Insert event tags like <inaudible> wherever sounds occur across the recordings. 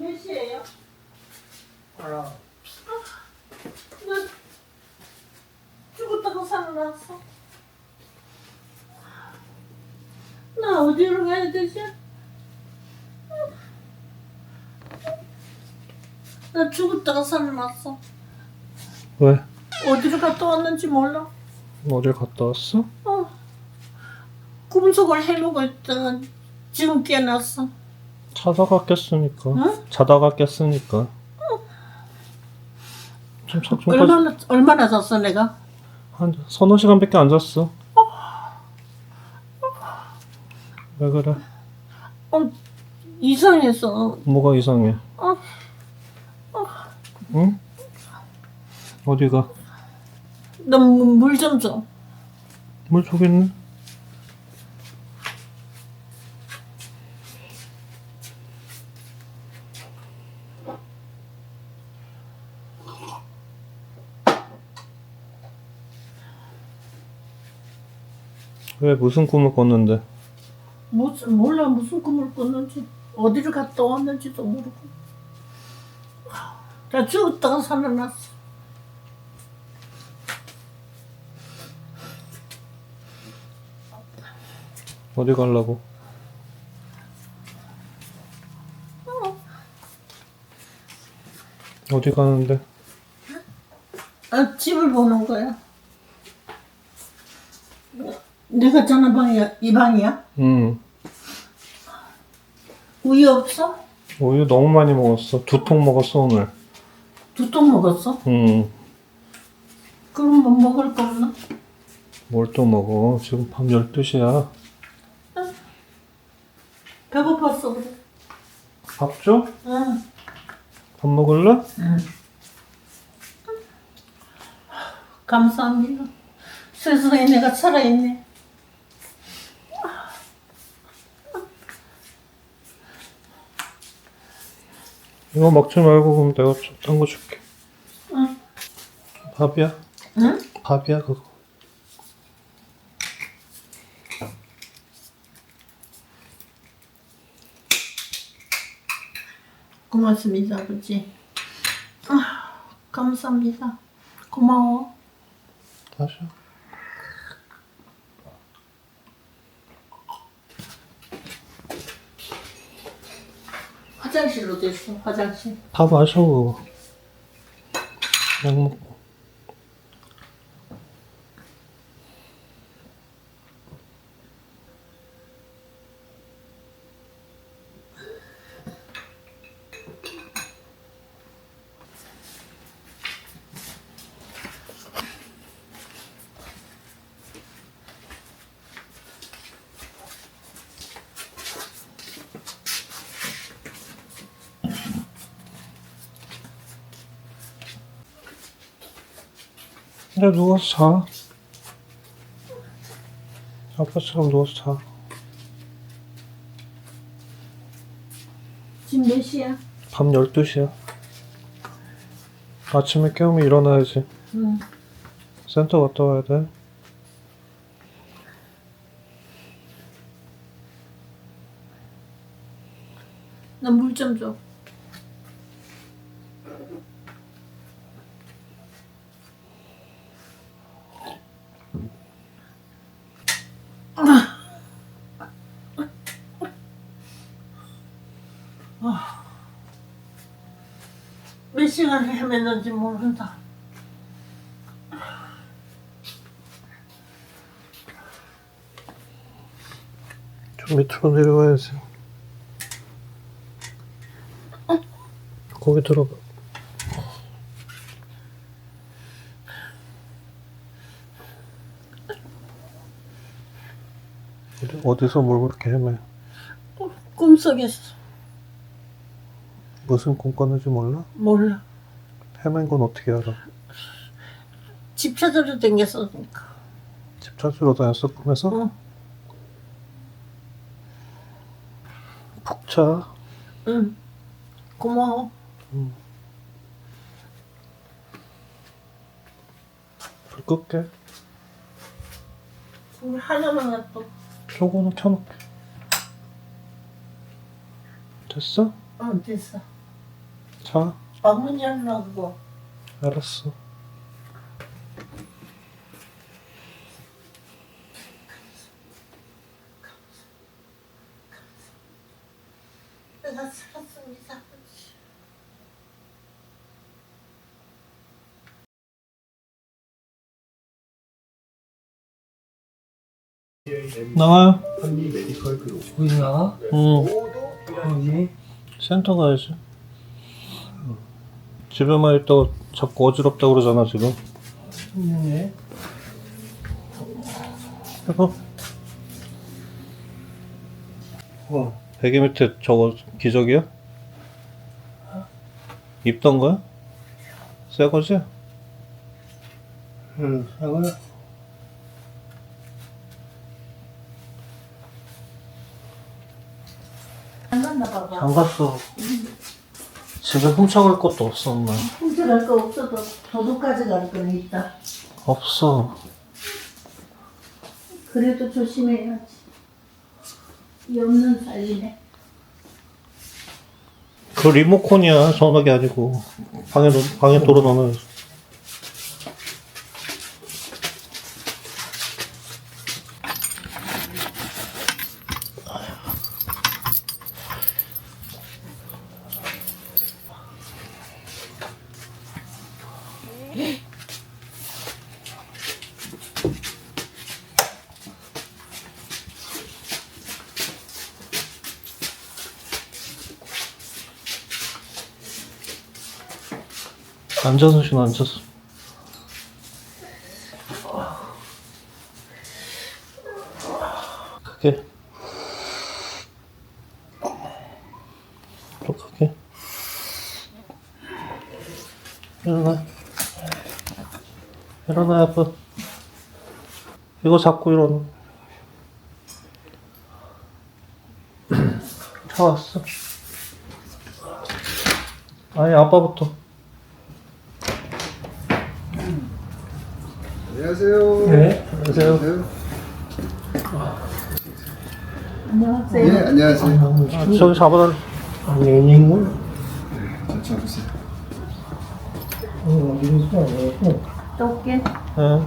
지금 몇 시에요? 알아. 나 죽었다가 살아났어. 나 어디로 가야 되지? 나 죽었다가 살아났어. 왜? 어디로 갔다 왔는지 몰라. 어딜 갔다 왔어? 어. 꿈속을 해놓고 있다가 지금 깨어났어. 자다가 깼으니까. 응? 자다가 깼으니까. 좀 자, 좀 얼마나 얼마나 잤어 내가? 한 서너 시간밖에 안 잤어. 왜 그래? 어 이상해서. 뭐가 이상해? 어. 응? 어디가? 너물 좀 줘. 물 저기 있네. 왜 무슨 꿈을 꿨는데? 무슨 몰라 무슨 꿈을 꿨는지 어디를 갔다 왔는지도 모르고 나 죽었다가 살아났어 어디 가려고? 어디 가는데? 아, 집을 보는 거야 내가 자는 방이야 이 방이야 응. 우유 없어 우유 너무 많이 먹었어. 두 통 먹었어 오늘. 두 통 먹었어 응. 그럼 뭐 먹을 거 없나 뭘 또 먹어? 지금 밤 12시야. 배고팠어 그래 밥 줘? 응. 밥 먹을래? 감사합니다 세상에 내가 살아있네 이거 먹지 말고 그럼 내가 딴거 줄게. 응. 밥이야? 응? 밥이야 그거. 고맙습니다 아버지 아, 감사합니다 고마워 마셔. 화장실로 됐어 화장실 다 마셔 그거. 약 먹고. 그래 누워서 자. 아빠처럼 누워서 자. 지금 몇 시야? 밤 12시야. 아침에 깨우면 일어나야지. 응. 센터 갔다 와야 돼. 나 물 좀 줘. 몇 시간을 헤맸는지 모른다. 좀 밑으로 내려가야지. 거기 들어가. 어디- 어디서 뭘 그렇게 헤매? 꿈속에서 무슨 꿈 꿨는지 몰라? 몰라. 헤맨 건 어떻게 알아? 집 찾으러 댕겼으니까. 집 찾으러 다녔어 꿈에서? 응. 푹 자. 응. 고마워. 불 끌게. 우리 하나만 놔둬. 요거는 켜놓게. 됐어? 어, 됐어. 자, 방문 열라고. 알았어. 내가 살았습니다. 나와요. 어디 나가? 응. 어디? 센터 가야지. 집에만 있다가 자꾸 어지럽다 그러잖아, 지금. 네. 해봐. 어, 베개 밑에 저거 기저귀야? 입던 거야? 새 거지? 응, 사과. 안 갔나 봐봐. 안 갔어. 집에 훔쳐갈 것도 없어, 엄마. 훔쳐갈 거 없어도 도둑까지 갈 거는 있다. 없어. 그래도 조심해야지. 이 없는 살리네. 그 리모컨이야, 전화기 아니고. 방에, 놓- 방에 도로 넣어놔. 앉아서 쉬어, 앉아서. 크게. 또 크게. 일어나. 일어나, 아빠. 이거 잡고 일어나. <clears throat> 차 왔어. 아니, 아빠부터. 안녕하세요. 네. 안녕하세요. 안녕하세요. 네, 안녕하세요. 아. 안 내는 거? 자, 잡으세요. 어, 어디 있어? 어디 또 올게. 네. 있어?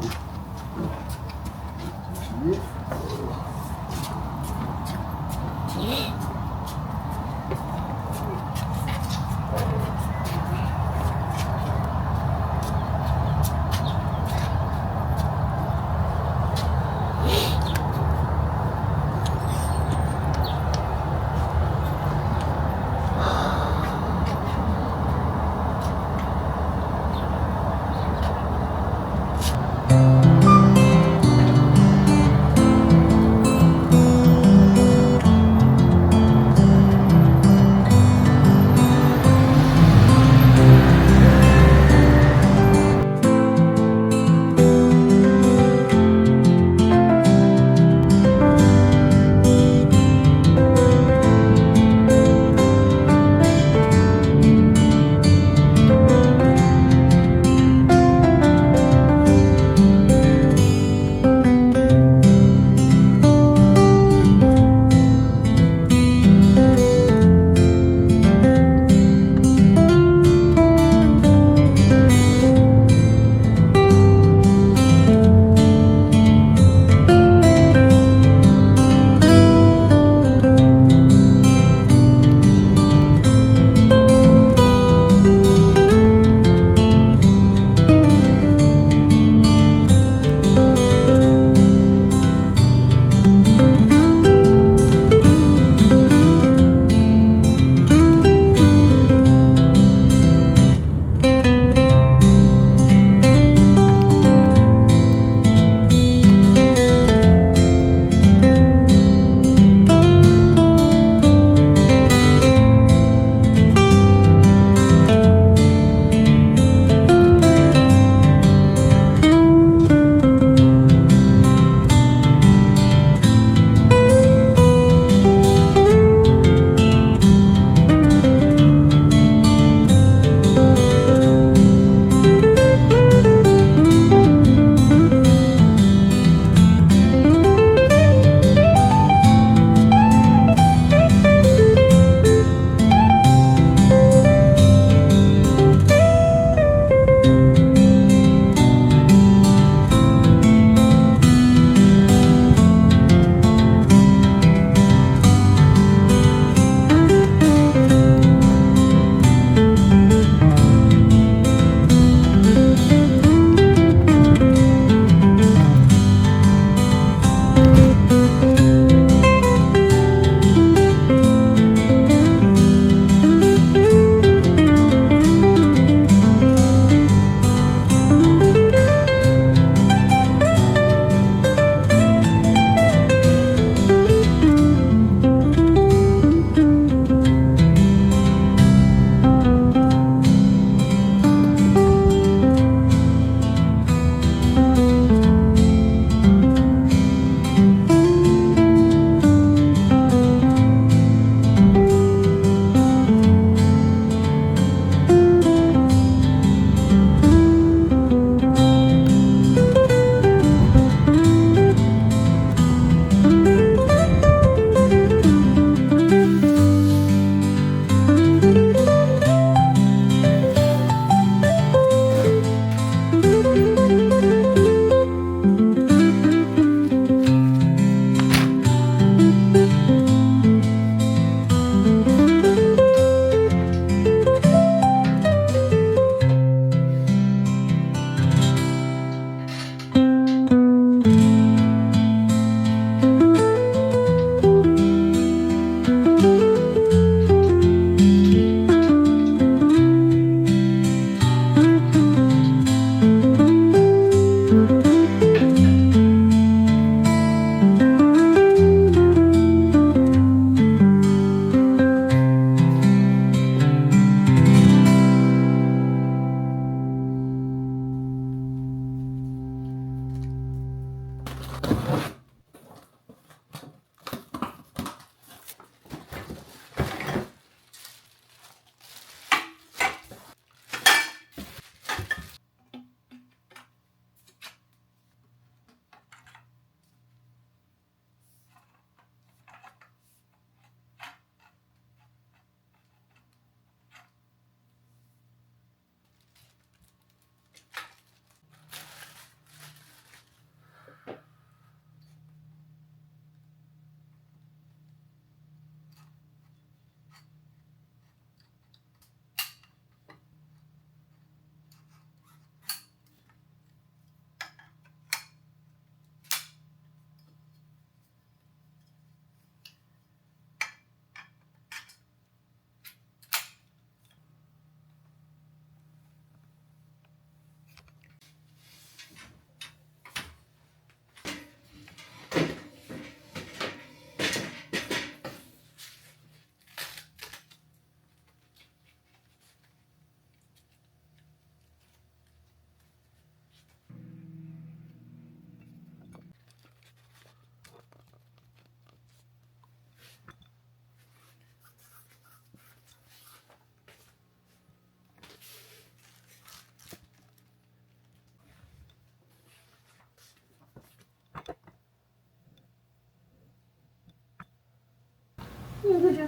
그래.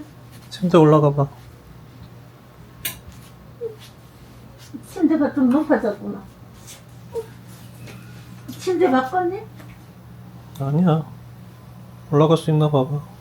침대 올라가 봐. 침대가 좀 높아졌구나. 침대 바꿨니? 아니야. 올라갈 수 있나 봐봐.